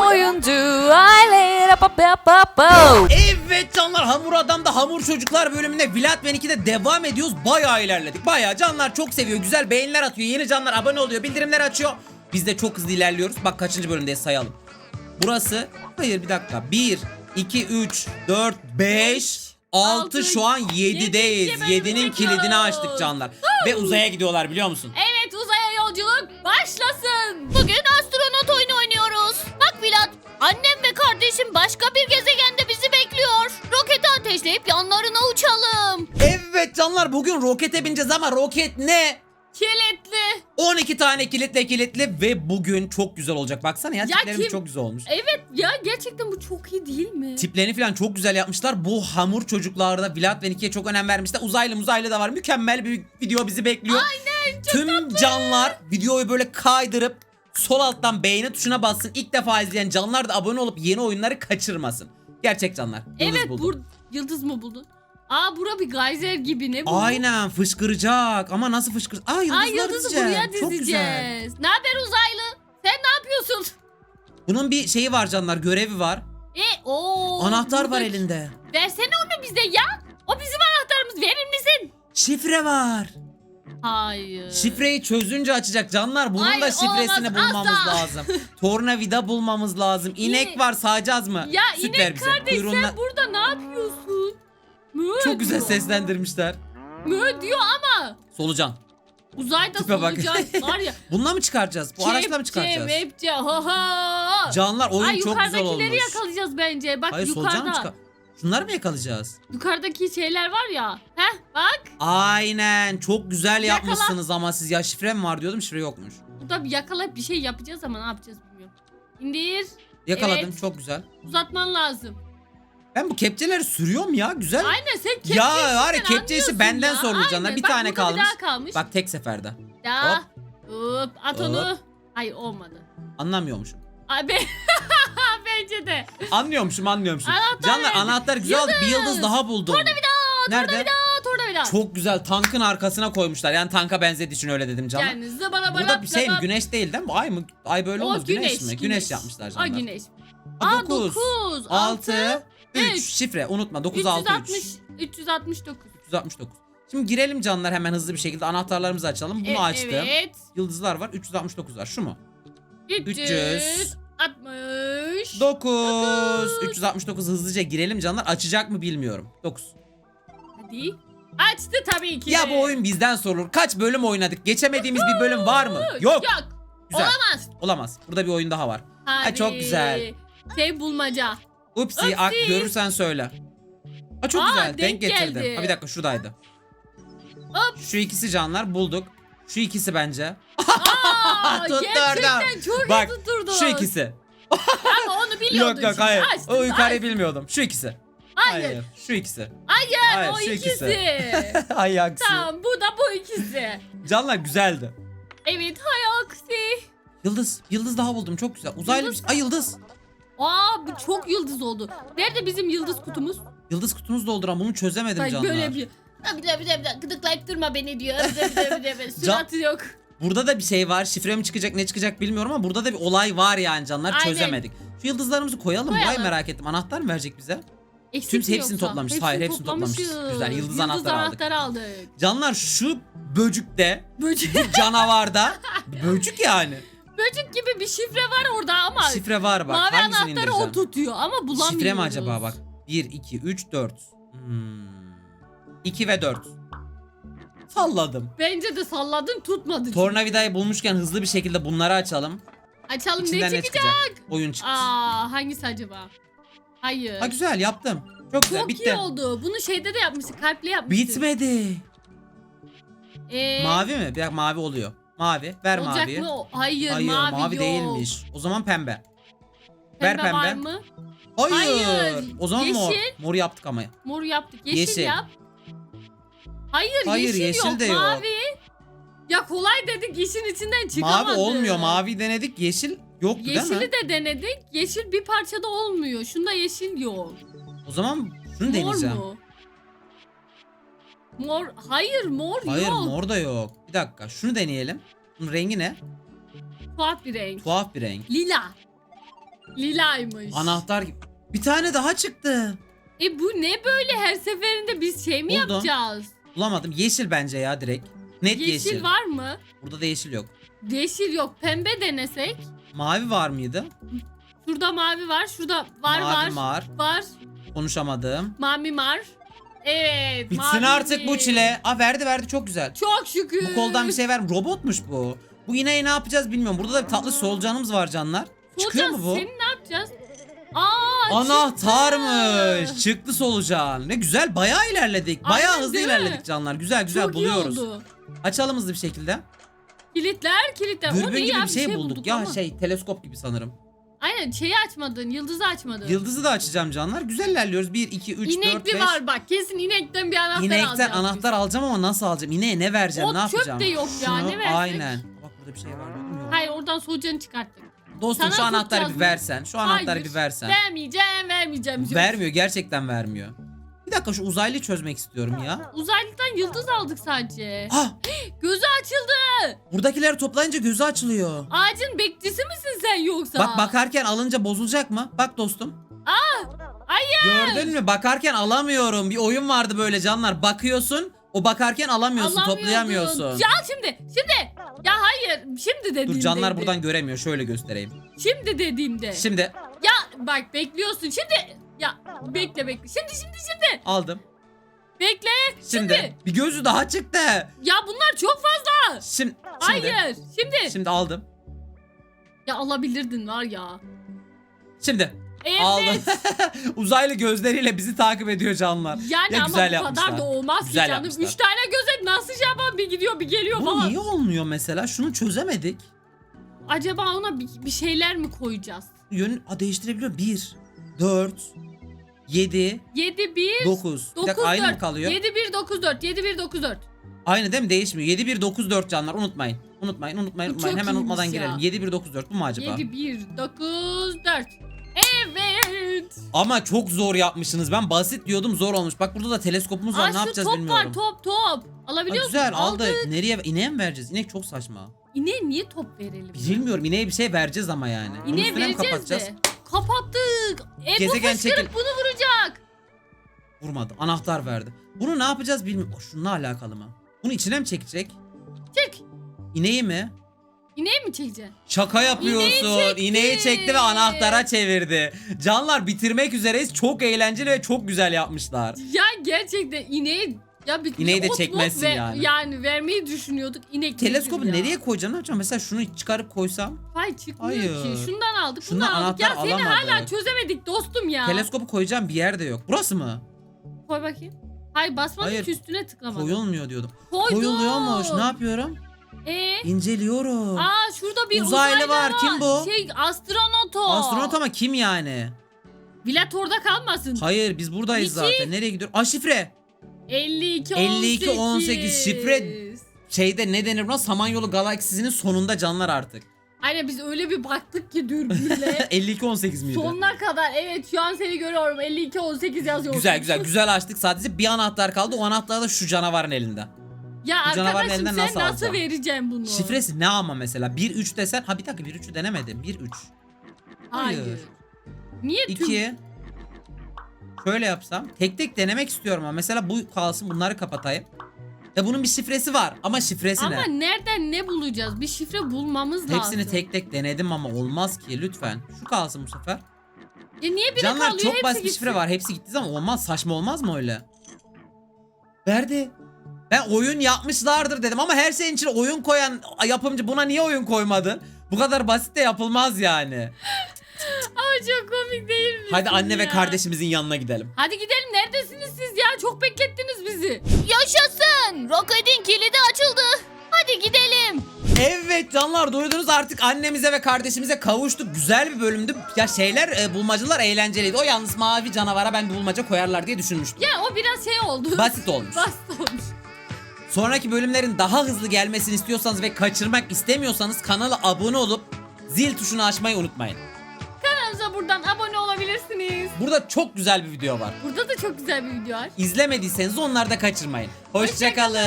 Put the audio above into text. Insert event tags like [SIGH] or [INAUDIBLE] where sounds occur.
oyuncu aile. Evet canlar hamur adamda hamur çocuklar bölümünde Vlad ve Niki'de devam ediyoruz. Bayağı ilerledik. Bayağı canlar çok seviyor. Güzel beğeniler atıyor. Yeni canlar abone oluyor. Bildirimler açıyor. Biz de çok hızlı ilerliyoruz. Bak kaçıncı bölümdeyiz sayalım. Burası hayır bir dakika. 1, 2, 3, 4, 5, 6 Altı, şu an 7'deyiz. yedinci bölüme 7'nin kilidini açtık canlar. Ve uzaya gidiyorlar biliyor musun? Evet uzaya yolculuk başlasın. Annem ve kardeşim başka bir gezegende bizi bekliyor. Roketi ateşleyip yanlarına uçalım. Evet canlar bugün rokete bineceğiz ama roket ne? Kilitli. 12 tane kilitle kilitli ve bugün çok güzel olacak. Baksana ya, Ya tiplerimiz kim- çok güzel olmuş. Evet ya gerçekten bu çok iyi değil mi? Tiplerini falan çok güzel yapmışlar. Bu hamur çocuklarda Vlad ve Niki'ye çok önem vermişler. Uzaylı muzaylı da var. Mükemmel bir video bizi bekliyor. Aynen çok Tüm canlar videoyu böyle kaydırıp sol alttan beğeni tuşuna bassın. İlk defa izleyen canlar da abone olup yeni oyunları kaçırmasın. Gerçek canlar. Yıldız Evet buldum. bur yıldız mı buldun? Aa bura bir geyser gibi ne bu? Aynen fışkıracak ama nasıl fışkıracak? Aa yıldızlar Aa yıldızı dizeceğim. buraya Çok güzel. dizeceğiz. Ne haber uzaylı? Sen ne yapıyorsun? Bunun bir şeyi var canlar görevi var. E o Anahtar var elinde. Versene onu bize ya. O bizim anahtarımız verir misin? Şifre var. Hayır. Şifreyi çözünce açacak canlar. Bunun Hayır, da şifresini olamaz, bulmamız asla. lazım. Tornavida bulmamız lazım. İnek var sağacağız mı? Ya Süt ver inek bize. kardeş Kuyruğundan- sen burada ne yapıyorsun? Mö Çok güzel diyor. seslendirmişler. Mö diyor ama Solucan. uzayda Tipe bak. solucan var ya. Bununla mı çıkaracağız? Bu araçla mı çıkaracağız? Kepçe, mepçe, ha ha. Canlar oyun Ay çok güzel olmuş. yukarıdakileri yakalayacağız bence. Bak Hayır solucan mı yukarıda. çıkar? Şunları mı yakalayacağız? Yukarıdaki şeyler var ya. Heh bak. Aynen. Çok güzel Yakala. yapmışsınız ama siz ya şifre mi var diyordum şifre yokmuş. Burada bir yakalayıp bir şey yapacağız ama ne yapacağız bilmiyorum. İndir. Yakaladım Evet. çok güzel. Uzatman lazım. Ben bu kepçeleri sürüyorum ya güzel. Aynen sen kepçe Ya var ya kepçesi benden sorulur canlar. Bir tane kalmış. Bir daha kalmış. Bak tek seferde. Daha. Hop. Hop. At onu. Hayır olmadı. Anlamıyormuşum. Abi [LAUGHS] bence de. Anlıyormuşum anlıyormuşum. Anahtar Canlar nerede? anahtar güzel oldu. Bir Yıldız. daha buldum. Nerede? Aa tornavida. Çok güzel tankın arkasına koymuşlar. Yani tanka benzediği için öyle dedim canım. Yani zıbala bala Burada bir şey mi? bala- Güneş değil değil mi? Ay mı? Ay böyle O olmaz. Güneş, mi? Güneş, yapmışlar canlar. güneş. Aa, Aa 9, 9, 6, 3. üç. Şifre unutma. 9, 6, 3. 360, 369. 369. Şimdi girelim canlar hemen hızlı bir şekilde anahtarlarımızı açalım. Bunu E- açtım. Evet. Yıldızlar var. 369 var. Şu mu? 300. 300. 60. 9. 369 hızlıca girelim canlar. Açacak mı bilmiyorum. 9. Hadi. Açtı tabii ki. Ya bu oyun bizden sorulur. Kaç bölüm oynadık? Geçemediğimiz bir bölüm var mı? Yok. Yok. Güzel. Olamaz. Olamaz. Burada bir oyun daha var. Hadi. çok güzel. Şey bulmaca. Upsi, Upsi. ak görürsen söyle. Ha çok Aa, güzel. denk Denk, getirdi. geldi. Ha bir dakika şuradaydı. Hop. Şu ikisi canlar bulduk. Şu ikisi bence. Aa, [LAUGHS] Tutturdu. gerçekten çok Bak, iyi tutturdu. Şu ikisi. Ama biliyordun yok yok şimdi. hayır. Açtın, o yukarıyı aç. bilmiyordum. Şu ikisi. Hayır. Şu ikisi. Hayır, Hayır, o şu ikisi. ikisi. [LAUGHS] Ay aksi. tamam bu da bu ikisi. Canlar güzeldi. Evet hay aksi. Yıldız. Yıldız daha buldum. Çok güzel. Uzaylı Yıldız- bir Ay yıldız. Aa bu çok yıldız oldu. Nerede bizim yıldız kutumuz? Yıldız kutunuzu dolduran bunu çözemedim Bak canlar. böyle bir bir de bir de bir de gıdıklayıp durma beni diyor. Bir de bir de bir de bir de. [LAUGHS] Suratı yok. Burada da bir şey var. Şifre mi çıkacak ne çıkacak bilmiyorum ama burada da bir olay var yani canlar. Aynen. Çözemedik. Şu yıldızlarımızı koyalım. Koyalım. Vay merak ettim. Anahtar mı verecek bize? Eksik Tüm mi hepsini yoksa? toplamışız. Hayır, hepsini toplamışız. toplamışız. Güzel, yıldız anahtarı aldık. anahtarı aldık. Canlar şu böcükte, Böcek, bu canavarda [LAUGHS] böcük yani. böcek gibi bir şifre var orada ama Şifre var bak. mavi Hangisini anahtarı o tutuyor ama bulamıyoruz. Şifre mi acaba bak? 1, 2, 3, 4. Hmm. 2 ve 4. Salladım. Bence de salladın tutmadı. Tornavidayı bulmuşken hızlı bir şekilde bunları açalım. Açalım İçinden ne çıkacak? Oyun çıktı. Aa hangisi acaba? Hayır. Ha güzel yaptım. Çok güzel Çok bitti. iyi oldu. Bunu şeyde de yapmıştık. Kalple yapmıştık. Bitmedi. Ee, Mavi mi? Bir dakika mavi oluyor. Mavi. Ver olacak maviyi. mı? o? Hayır, Hayır mavi, mavi, yok. değilmiş. O zaman pembe. Ver Pembe var pembe. mı? Hayır. Hayır. O zaman mor. Yeşil. Mor yaptık ama. Mor yaptık. Yeşil, Yeşil. yap. Hayır, Hayır, yeşil, yeşil yok. de yok. Mavi. Kolay dedik işin içinden çıkamadık. Mavi olmuyor. Mavi denedik. Yeşil yoktu değil mi? Yeşili de denedik. Yeşil bir parçada olmuyor. Şunda yeşil yok. O zaman şunu deneyeceğim. mu? Mor. Hayır mor Hayır yok. mor da yok. Bir dakika şunu deneyelim. Bunun rengi ne? Tuhaf bir renk. Tuhaf bir renk. Lila. Lilaymış. Anahtar gibi. Bir tane daha çıktı. E bu ne böyle her seferinde biz şey mi Buldum. yapacağız? Bulamadım. Yeşil bence ya direkt. Net Yeşil, yeşil. var mı? Burada da yeşil yok. Yeşil yok. Pembe denesek. Mavi var mıydı? Şurada mavi var. Şurada var Mavi var. var. Var. Konuşamadım. Mavi var. Evet. Bitsin mavi artık bu çile. Aa verdi verdi çok güzel. Çok şükür. Bu koldan bir şey ver. Robotmuş bu. Bu ineği ne yapacağız bilmiyorum. Burada da bir tatlı solucanımız var canlar. Çıkıyor mu bu? Seni ne yapacağız? Aa Anahtarmış. çıktı. Çıktı solucan. Ne güzel bayağı ilerledik. Bayağı Aynen, hızlı değil mi? ilerledik canlar. Güzel güzel Çok iyi buluyoruz. oldu. Açalım hızlı bir şekilde. Kilitler kilitler. o Dürbün ne gibi ya bir şey, bulduk. Ya ama. şey teleskop gibi sanırım. Aynen şeyi açmadın. Yıldızı açmadın. Yıldızı da açacağım canlar. Güzel ilerliyoruz. 1, 2, 3, 4, İnekli 5. var bak. Kesin inekten bir anahtar İnekten alacağız anahtar alacağım ama nasıl alacağım? İneğe ne vereceğim? O ne çöp yapacağım? de yok ya, ne versek? Aynen. Bak burada bir şey var. gördün mü? biz. Yok. Hayır oradan solucanı çıkarttık. Dostum Sana şu anahtarı bir versen. Şu anahtarı Hayır. bir versen. Vermeyeceğim vermeyeceğim. Vermiyor. Gerçekten vermiyor. Bir dakika şu uzaylıyı çözmek istiyorum ya. Uzaylıdan yıldız aldık sadece. Ah! [GASPS] Gözü açıldı. Buradakileri toplayınca gözü açılıyor. Ağacın bekçisi misin sen yoksa? Bak bakarken alınca bozulacak mı? Bak dostum. hayır. Gördün mü? Bakarken alamıyorum. Bir oyun vardı böyle canlar. Bakıyorsun. O bakarken alamıyorsun, Alamıyordun. toplayamıyorsun. Ya şimdi şimdi. Ya hayır şimdi dediğimde. Dur canlar buradan göremiyor. Şöyle göstereyim. Şimdi dediğimde. Şimdi Ya bak bekliyorsun şimdi. Ya bekle bekle. Şimdi şimdi şimdi. aldım. Bekle. Şimdi, Şimdi. bir gözü daha çıktı. Ya bunlar çok fazla. Şimdi, şimdi, Hayır. Şimdi. şimdi aldım. Ya alabilirdin var ya. Şimdi Evet. aldım. [LAUGHS] Uzaylı gözleriyle bizi takip ediyor canlar. Yani Ya ama güzel bu yapmışlar. kadar da olmaz Güzel ki canım. yapmışlar. Üç tane göze nasıl şey yapalım bir gidiyor bir geliyor Bu falan. niye olmuyor mesela? Şunu çözemedik. Acaba ona bir, bir şeyler mi koyacağız? Yön Aa, değiştirebiliyor. 1, 4, 7, 7 1 9. Bir 9 dakika aynı mı 4. kalıyor? 7 1 9 4. 7 1 9 4. Aynı değil mi? Değişmiyor. 7, 1, 9, 4 canlar. Unutmayın. Unutmayın, unutmayın, unutmayın. çok Hemen unutmadan iyiymiş ya. girelim. 7, 1, 9, 4 bu mu acaba? 7 1 9 4. Evet. Ama çok zor yapmışsınız. Ben basit diyordum zor olmuş. Bak burada da teleskopumuz var. Aa, ne yapacağız top bilmiyorum. var top top. Alabiliyor musun? güzel aldık. Nereye? İneğe mi vereceğiz? İnek çok saçma. İneğe niye top verelim? Bilmiyorum. İneğe bir şey vereceğiz ama yani. Bunun İneğe mi vereceğiz kapatacağız? de. Kapattık. E Gezegen bu fışkırık çekil- bunu vuracak. Vurmadı. Anahtar verdi. Bunu ne yapacağız bilmiyorum. O, Şununla alakalı mı? Bunu içine mi çekecek? Çek. İneği mi? İneği mi çekeceksin? Şaka yapıyorsun. İneği çekti. İneği çekti ve anahtara çevirdi. Canlar bitirmek üzereyiz. Çok eğlenceli ve çok güzel yapmışlar. Ya gerçekten ineği ya bir İneği de ot çekmezsin ve- yani. Yani vermeyi düşünüyorduk. İnek Teleskobu nedir ya? nereye koyacağım? Ne yapacağım? Mesela şunu çıkarıp koysam. Hayır çıkmıyor Hayır. ki. Şundan aldık, Şundan bundan aldık. Ya seni hala çözemedik dostum ya. Teleskopu koyacağım bir yerde yok. Burası mı? Koy bakayım. Hayır basmadık Hayır. üstüne tıklamadık. Koyulmuyor diyordum. Koyduk. Koyuluyormuş. Ne yapıyorum? Ee? İnceliyorum. Aa şurada bir Uzaylı uzaylı, var. Kim bu? Şey astronot o. Astronot ama kim yani? Bilet orada kalmasın. Hayır biz buradayız İki. zaten. Nereye gidiyor? Aa şifre. 52 52, 18. 18 şifre. Şeyde ne denir buna? Samanyolu galaksisinin sonunda canlar artık. Aynen biz öyle bir baktık ki dürbünle. [LAUGHS] 52 18 miydi? Sonuna kadar evet şu an seni görüyorum 52 18 yazıyor. Güzel güzel güzel açtık sadece bir anahtar kaldı o anahtar da şu canavarın elinde. Ya Bu canavarın arkadaşım elinden sen nasıl nasıl, alacağım? vereceğim bunu? Şifresi ne ama mesela 1 3 desen ha bir dakika 1 3'ü denemedim 1 3 Hayır. Hayır. Niye tüm? 2 Şöyle yapsam tek tek denemek istiyorum ama mesela bu kalsın bunları kapatayım. Ya bunun bir şifresi var ama şifresi Ama ne? nereden ne bulacağız? Bir şifre bulmamız lazım. Hepsini tek tek denedim ama olmaz ki lütfen. Şu kalsın bu sefer. Ya niye biri Canlar kalıyor çok hepsi basit bir gitsin. şifre var. Hepsi gitti ama olmaz. Saçma olmaz mı öyle? Verdi. Ben oyun yapmışlardır dedim ama her şeyin içine oyun koyan yapımcı buna niye oyun koymadın? Bu kadar basit de yapılmaz yani. Ama çok komik değil mi? Hadi anne ve ya? kardeşimizin yanına gidelim. Hadi gidelim neredesiniz siz ya? Çok beklettiniz bizi. Yaşasın. Rocket'in kilidi açıldı. Hadi gidelim. Evet canlar duydunuz artık annemize ve kardeşimize kavuştuk. Güzel bir bölümdü. Ya şeyler e, bulmacalar eğlenceliydi. O yalnız mavi canavara ben bir bulmaca koyarlar diye düşünmüştüm. Ya o biraz şey oldu. Basit olmuş. [LAUGHS] Basit olmuş. Sonraki bölümlerin daha hızlı gelmesini istiyorsanız ve kaçırmak istemiyorsanız kanala abone olup zil tuşunu açmayı unutmayın. Kanalımıza buradan abone olabilirsiniz. Burada çok güzel bir video var. Burada da çok güzel bir video var. İzlemediyseniz onları da kaçırmayın. Hoşçakalın.